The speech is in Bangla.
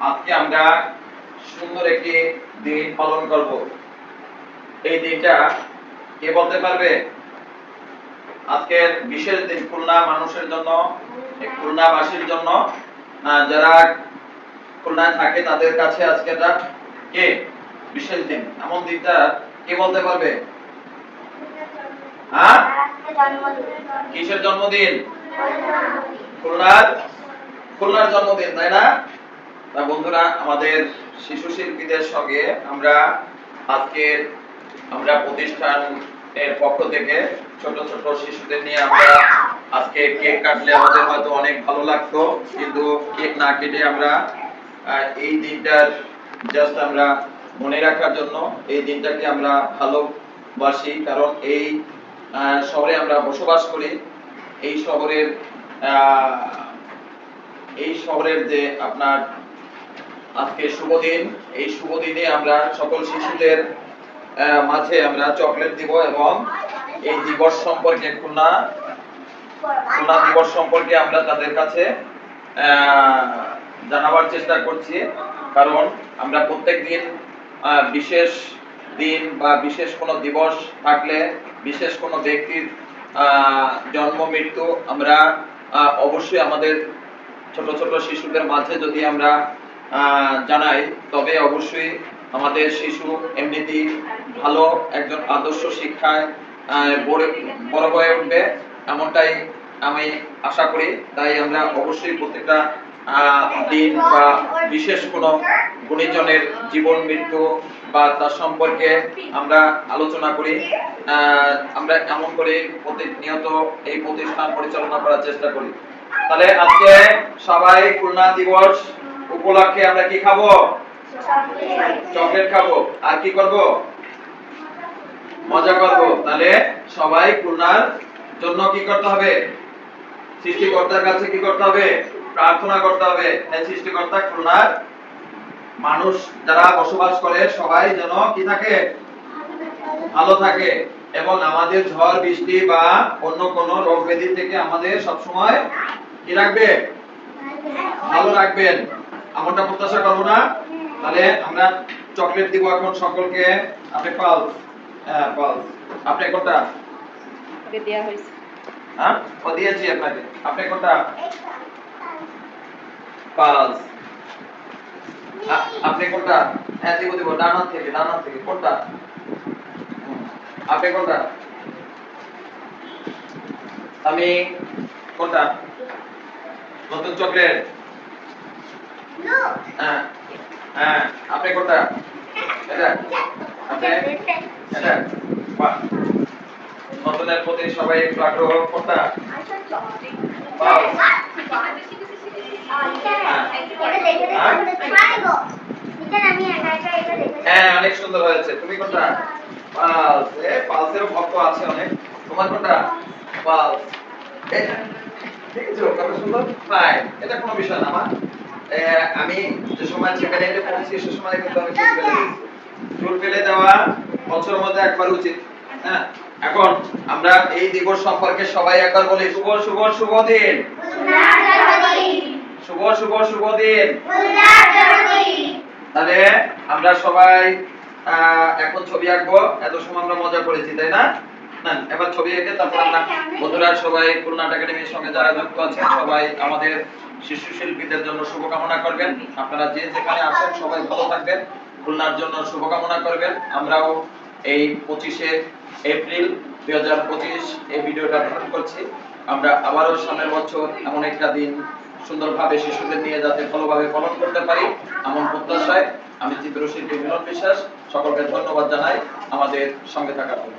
আজকে আমরা সুন্দর একটি দিন পালন করব। এই দিনটা কে বলতে পারবে? আজকের বিশেষ দিন খুলনা মানুষের জন্য খুলনাবাসীর জন্য। যারা খুলনায় থাকে তাদের কাছে আজকে এটা কে? বিশেষ দিন। এমন দিনটা কে বলতে পারবে? হ্যাঁ? কিসের জন্মদিন? খুলনার খুলনার জন্মদিন, তাই না? তা বন্ধুরা, আমাদের শিশু শিল্পীদের সঙ্গে আমরা আজকে আমরা প্রতিষ্ঠান এর পক্ষ থেকে ছোট ছোট শিশুদের নিয়ে আমরা আজকে কেক কাটলে আমাদের হয়তো অনেক ভালো লাগতো, কিন্তু কেক না কেটে আমরা এই দিনটার জাস্ট আমরা মনে রাখার জন্য এই দিনটাকে আমরা ভালোবাসি। কারণ এই শহরে আমরা বসবাস করি। এই শহরের এই শহরের যে আপনার আজকে শুভ দিন। এই শুভ দিনে আমরা সকল শিশুদের মাঝে আমরা চকলেট দিব এবং এই দিবস সম্পর্কে খুলনা খুলনা দিবস সম্পর্কে আমরা তাদের কাছে জানাবার চেষ্টা করছি। কারণ আমরা প্রত্যেক দিন বিশেষ দিন বা বিশেষ কোনো দিবস থাকলে বিশেষ কোনো ব্যক্তির জন্ম, মৃত্যু আমরা অবশ্যই আমাদের ছোট ছোট শিশুদের মাঝে যদি আমরা জানাই। তবে অবশ্যই আমাদের শিশু এমনিতেই ভালো একজন আদর্শ শিক্ষায় বড়- হয়ে উঠবে এমনটাই আমি আশা করি। তাই আমরা অবশ্যই প্রত্যেকটা দিন বা বিশেষ কোনো গুণীজনের জীবন, মৃত্যু বা তার সম্পর্কে আমরা আলোচনা করি। আমরা এমন করে প্রতিনিয়ত এই প্রতিষ্ঠান পরিচালনা করার চেষ্টা করি। তাহলে আজকে সবাই খুলনা দিবস উপলক্ষে আমরা কি খাব? চকলেট খাব। আর কি করব? মজা করব। তাহলে সবাই খুলনার জন্য কি করতে হবে? সৃষ্টিকর্তার কাছে কি করতে হবে? প্রার্থনা করতে হবে। হ্যাঁ সৃষ্টিকর্তা খুলনার মানুষ যারা বসবাস করে, সবাই যেন কি থাকে? ভালো থাকে। এবং আমাদের ঝড়, বৃষ্টি বা অন্য কোনো রোগ ব্যাধি থেকে আমাদের সবসময় কি রাখবে ভালো রাখবেন। এমনটা প্রত্যাশা করব না। তাহলে আমরা চকলেট দিব এখন সকলকে। আপনি পাল হ্যাঁ পাল আপনি কোনটা? ওকে দেয়া হয়েছে। হ্যাঁ? ও দিয়েছি আপনাকে। আপনি কোনটা? পালস। আপনি কোনটা? হ্যাঁ দিব দিব। ডান হাত থেকে ডান হাত থেকে। কোনটা? আপনি কোনটা? আমি কোনটা? নতুন চকলেট। হ্যাঁ হ্যাঁ বাহ। নতুনের প্রতি সবাই একটু আগ্রহ কোনটা? হ্যাঁ। অনেক সুন্দর হয়েছে। তুমি কোনটা? পালস। পালসের ভক্ত আছে অনেক। তোমার কোনটা? পালস। এ, দেখেছ কত সুন্দর? ফাইন এটা কোনো বিষয় না এ, আমি যে সময় সেখানে এসে পৌঁছি সে সময় কিন্তু আমি চুল ফেলে চুল ফেলে দেওয়া বছরের মধ্যে একবার উচিত হ্যাঁ? এখন আমরা এই দিবস সম্পর্কে সবাই একবার বলি শুভ শুভ শুভ দিন। শুভ শুভ শুভ দিন। তাহলে আমরা সবাই আহ, এখন ছবি আঁকবো এত সময় আমরা মজা করেছি তাই না? এবার ছবি এঁকে তারপর আমরা বন্ধুরা সবাই খুলনা একাডেমির সঙ্গে যারা যুক্ত আছেন, সবাই আমাদের শিশু শিল্পীদের জন্য শুভকামনা করবেন। আপনারা যে যেখানে আছেন, সবাই ভালো থাকবেন, খুলনার জন্য শুভকামনা করবেন। আমরাও এই পঁচিশে এপ্রিল দুই হাজার পঁচিশ এই ভিডিওটা ধারণ করছি। আমরা আবারও সামনের বছর এমন একটা দিন সুন্দরভাবে শিশুদের নিয়ে যাতে ভালোভাবে পালন করতে পারি, এমন প্রত্যাশায় আমি চিত্রশিল্পী মিলন বিশ্বাস সকলকে ধন্যবাদ জানাই। আমাদের সঙ্গে থাকার জন্য।